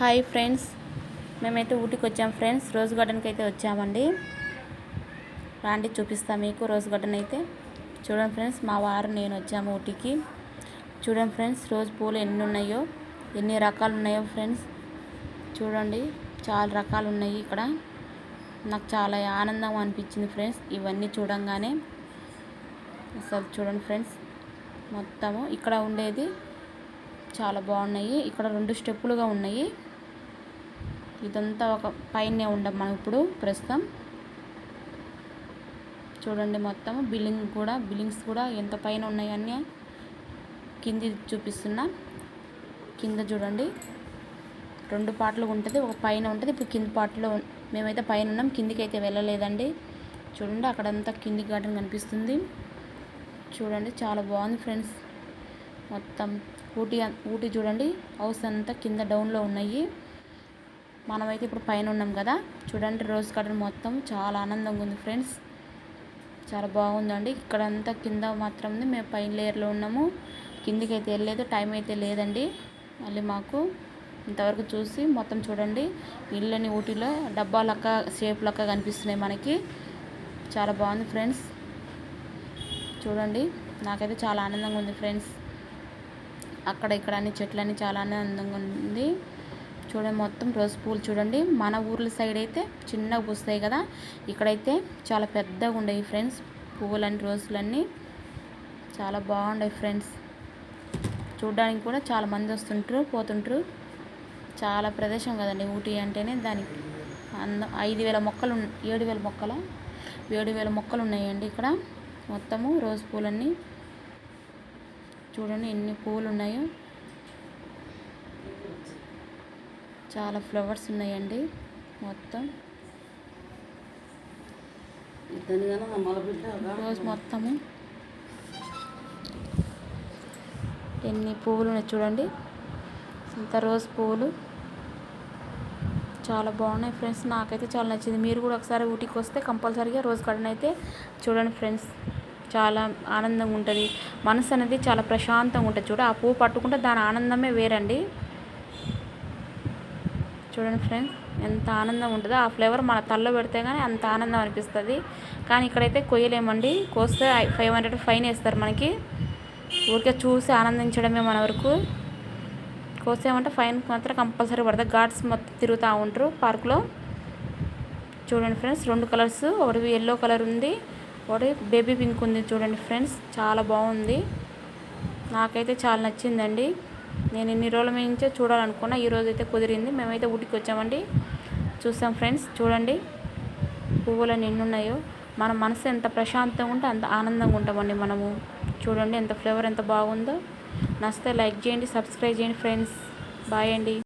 Hi friends. మేమైతే ఊటీకి వచ్చాం friends. Rose గార్డెన్కి అయితే వచ్చామండి. రాండి చూపిస్తాం మీకు రోజ్ గార్డెన్ అయితే. చూడండి ఫ్రెండ్స్ మా వారు నేను వచ్చాము ఊటీకి. చూడండి ఫ్రెండ్స్ రోజ్ పూలు ఎన్ని ఉన్నాయో ఎన్ని రకాలు ఉన్నాయో ఫ్రెండ్స్. చూడండి చాలా రకాలు ఉన్నాయి ఇక్కడ. నాకు చాలా ఆనందం అనిపించింది ఫ్రెండ్స్ ఇవన్నీ చూడంగానే. అసలు చూడండి ఫ్రెండ్స్ మొత్తము ఇక్కడ ఉండేది చాలా బాగున్నాయి. ఇక్కడ రెండు స్టెప్పులుగా ఉన్నాయి. ఇదంతా ఒక పైనే ఉండం మనం ఇప్పుడు ప్రస్తుతం? చూడండి మొత్తం బిల్డింగ్ కూడా బిల్డింగ్స్ కూడా ఎంత పైన ఉన్నాయని కింది చూపిస్తున్నా. కింద చూడండి. రెండు పాటలు ఉంటుంది ఒక పైన ఉంటుంది. ఇప్పుడు కింది పాటలో మేమైతే పైన ఉన్నాం కిందికి అయితే వెళ్ళలేదండి. చూడండి అక్కడంతా కింది గార్డెన్ కనిపిస్తుంది. చూడండి చాలా బాగుంది ఫ్రెండ్స్. మొత్తం ఊటీ ఊటీ చూడండి హౌస్ అంతా కింద డౌన్లో ఉన్నాయి. మనమైతే ఇప్పుడు పైన ఉన్నాం కదా. చూడండి రోజ్ గార్డెన్ మొత్తం చాలా ఆనందంగా ఉంది ఫ్రెండ్స్. చాలా బాగుందండి. ఇక్కడంతా కింద మాత్రం మేము పైన లేయర్లో ఉన్నాము. కిందికి అయితే వెళ్ళలేదు. టైం అయితే లేదండి. మళ్ళీ మాకు ఇంతవరకు చూసి మొత్తం చూడండి. ఇళ్ళని ఊటీలో డబ్బా లెక్క షేప్ లెక్క కనిపిస్తున్నాయి మనకి. చాలా బాగుంది ఫ్రెండ్స్. చూడండి. నాకైతే చాలా ఆనందంగా ఉంది ఫ్రెండ్స్. అక్కడ ఇక్కడ అన్ని చెట్లన్నీ చాలా ఆనందంగా ఉంది. చూడండి మొత్తం రోజ్ పూలు చూడండి. మన ఊర్ల సైడ్ అయితే చిన్నగా పూస్తాయి కదా. ఇక్కడైతే చాలా పెద్దగా ఉండేవి ఫ్రెండ్స్ పువ్వులన్నీ రోజులన్నీ. చాలా బాగుండే ఫ్రెండ్స్. చూడడానికి కూడా చాలా మంది వస్తుంటారు పోతుంటారు. చాలా ప్రదేశం కదండి ఊటీ అంటేనే దానికి. అంద ఐదు వేల మొక్కలు ఏడు వేల మొక్కల? ఏడు వేల మొక్కలు ఉన్నాయండి ఇక్కడ. మొత్తము రోజ్ పూలన్నీ. చూడండి ఎన్ని పూలు ఉన్నాయో. చాలా ఫ్లవర్స్ ఉన్నాయండి. మొత్తం. రోజ్ మొత్తము. ఎన్ని పువ్వులు ఉన్నాయి చూడండి. ఇంత రోజ్ పువ్వులు. చాలా బాగున్నాయి ఫ్రెండ్స్. నాకైతే చాలా నచ్చింది. మీరు కూడా ఒకసారి ఊటీకి వస్తే కంపల్సరీగా రోజ్ గార్డెన్ అయితే చూడండి ఫ్రెండ్స్. చాలా ఆనందంగా ఉంటుంది. మనసు అనేది చాలా ప్రశాంతంగా ఉంటుంది. చూడ ఆ పువ్వు పట్టుకుంటే దాని ఆనందమే వేరండి. చూడండి ఫ్రెండ్స్ ఎంత ఆనందం ఉంటుందో. ఆ ఫ్లేవర్ మన తల్లో పెడితే కానీ అంత ఆనందం అనిపిస్తుంది. కానీ ఇక్కడైతే కొయ్యలేమండి. కోస్తే ఫైవ్ హండ్రెడ్ ఫైన్ వేస్తారు మనకి. ఊరికే చూసి ఆనందించడమే మన వరకు. కోసేమంటే ఫైన్ మాత్రం కంపల్సరీ పడుతుంది గార్డ్స్ మొత్తం తిరుగుతూ ఉంటారు పార్క్లో. చూడండి ఫ్రెండ్స్ రెండు కలర్స్. ఒకటి ఎల్లో కలర్ ఉంది. ఒకటి బేబీ పింక్ ఉంది చూడండి ఫ్రెండ్స్. చాలా బాగుంది. నాకైతే చాలా నచ్చిందండి. నేను ఇన్ని రోజుల నుంచే చూడాలనుకున్నా ఈరోజు అయితే కుదిరింది. మేమైతే ఊటికి వచ్చామండి. చూసాం ఫ్రెండ్స్ చూడండి. పువ్వులు ఎన్నున్నాయో మన మనసు ఎంత ప్రశాంతంగా ఉంటే అంత ఆనందంగా ఉంటామండి మనము. చూడండి ఎంత ఫ్లేవర్ ఎంత బాగుందో. నచ్చితే లైక్ చేయండి సబ్స్క్రైబ్ చేయండి ఫ్రెండ్స్. బాయ్ అండి.